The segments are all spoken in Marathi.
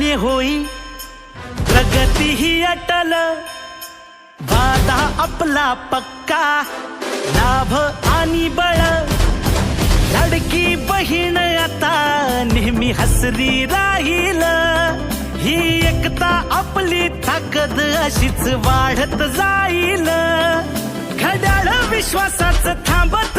मान्य होई प्रगती ही अटल। वादा आपला पक्का लाभ आणि बळ लडकी बहीण आता नेहमी हसरी राहील। ही एकता आपली ताकद अशीच वाढत जाईल। घड्याळ विश्वासाच थांबत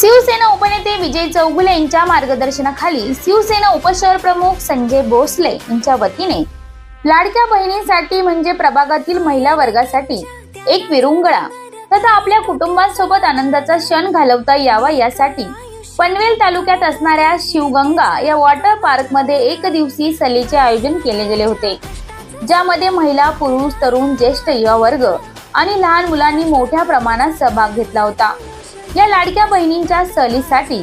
शिवसेना उपनेते विजय चौगुले यांच्या मार्गदर्शनाखाली शिवसेना उपशहर प्रमुख संजय भोसले यांच्या वतीने लाडक्या बहिणींसाठी म्हणजे प्रभागातील महिला वर्गासाठी एक विरुंगळा तथा आपल्या कुटुंबासोबत आनंदाचा क्षण घालवता यावा यासाठी पनवेल तालुक्यात असणाऱ्या शिवगंगा या वॉटर पार्कमध्ये एक दिवसीय सलीचे आयोजन केले गेले होते ज्यामध्ये महिला पुरुष तरुण ज्येष्ठ युवा वर्ग आणि लहान मुलांनी मोठ्या प्रमाणात सहभाग घेतला होता. या लाडक्या बहिणींच्या सहलीसाठी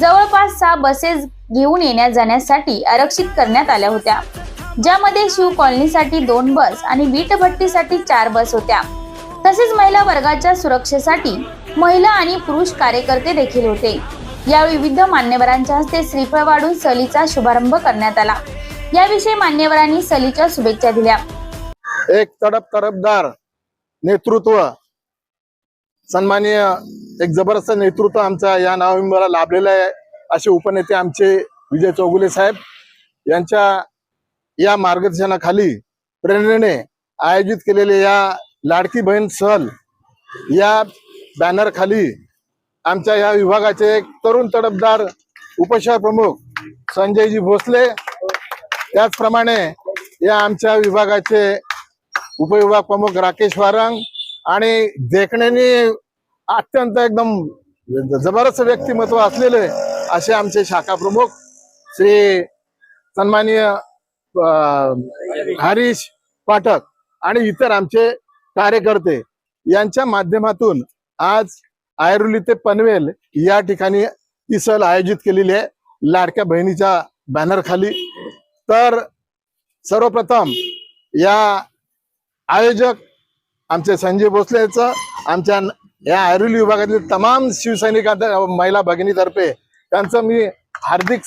जवळपास सहा बसेस घेऊन येण्या जाण्यासाठी आरक्षित करण्यात आल्या होत्या. ज्यामध्ये शिव कॉलनीसाठी दोन बस आणि वीटभट्टीसाठी चार बस होत्या. तसेच महिला वर्गाच्या सुरक्षेसाठी महिला आणि पुरुष कार्यकर्ते देखील होते. या विविध मान्यवरांच्या हस्ते श्रीफळ वाढून सहलीचा शुभारंभ करण्यात आला. याविषयी मान्यवरांनी सलीच्या शुभेच्छा दिल्या. एक तडप तडपदार नेतृत्व सन्माननीय एक जबरदस्त नेतृत्व आमचा या नोव्हेंबरला लाभलेलं आहे. असे उपनेते आमचे विजय चौगुले साहेब यांच्या या मार्गदर्शनाखाली प्रेरणेने आयोजित केलेले या लाडकी बहीण सहल या बॅनरखाली आमच्या या विभागाचे एक तरुण तडफदार उपशहर प्रमुख संजयजी भोसले त्याचप्रमाणे या आमच्या विभागाचे उपविभाग प्रमुख राकेश वारंग आणि देखण्याने अत्यंत एकदम जबरदस्त व्यक्तिमत्व असलेले असे आमचे शाखा प्रमुख श्री सन्माननीय हरीश पाठक आणि इतर आमचे कार्यकर्ते यांच्या माध्यमातून आज आयरुली ते पनवेल या ठिकाणी ती सहल आयोजित केलेली आहे. लाडक्या बहिणीच्या बॅनर खाली. तर सर्वप्रथम या आयोजक आमचे संजय भोसलेचं आमच्या या ऐरोली विभागातील तमाम शिवसैनिक महिला भगिनीतर्फे त्यांचं मी हार्दिक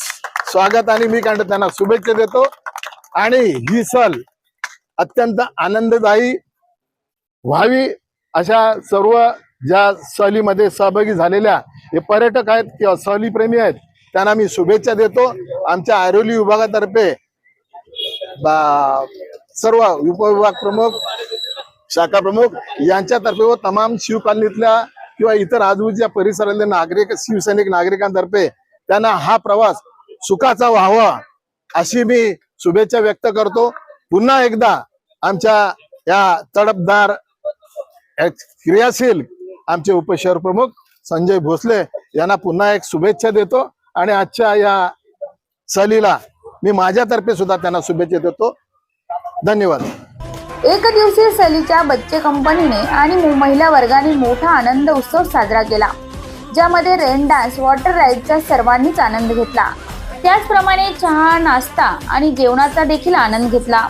स्वागत आणि मी कारण त्यांना शुभेच्छा देतो. आणि ही सहल अत्यंत आनंददायी व्हावी अशा सर्व ज्या सहलीमध्ये सहभागी झालेल्या हे पर्यटक आहेत किंवा सहलीप्रेमी आहेत त्यांना मी शुभेच्छा देतो. आमच्या ऐरोली विभागातर्फे सर्व उपविभाग प्रमुख शाखा प्रमुख यांच्यातर्फे व तमाम शिवकालनीतल्या किंवा इतर आजूबाजूच्या परिसरातले नागरिक शिवसैनिक नागरिकांतर्फे त्यांना हा प्रवास सुखाचा व्हावा अशी मी शुभेच्छा व्यक्त करतो. पुन्हा एकदा आमच्या या तडपदार क्रियाशील आमचे उपशहर प्रमुख संजय भोसले यांना पुन्हा एक शुभेच्छा देतो आणि आजच्या या सहलीला मी माझ्यातर्फे सुद्धा त्यांना शुभेच्छा देतो. धन्यवाद. एक दिवसीय सलीच्या बच्चे कंपनीने आणि महिला वर्गाने मोठा आनंद उत्सव साजरा केला ज्यामध्ये रेन डान्स वॉटर राईडचा सर्वांनीच आनंद घेतला. त्याचप्रमाणे चहा नाश्ता आणि जेवणाचा देखील आनंद घेतला.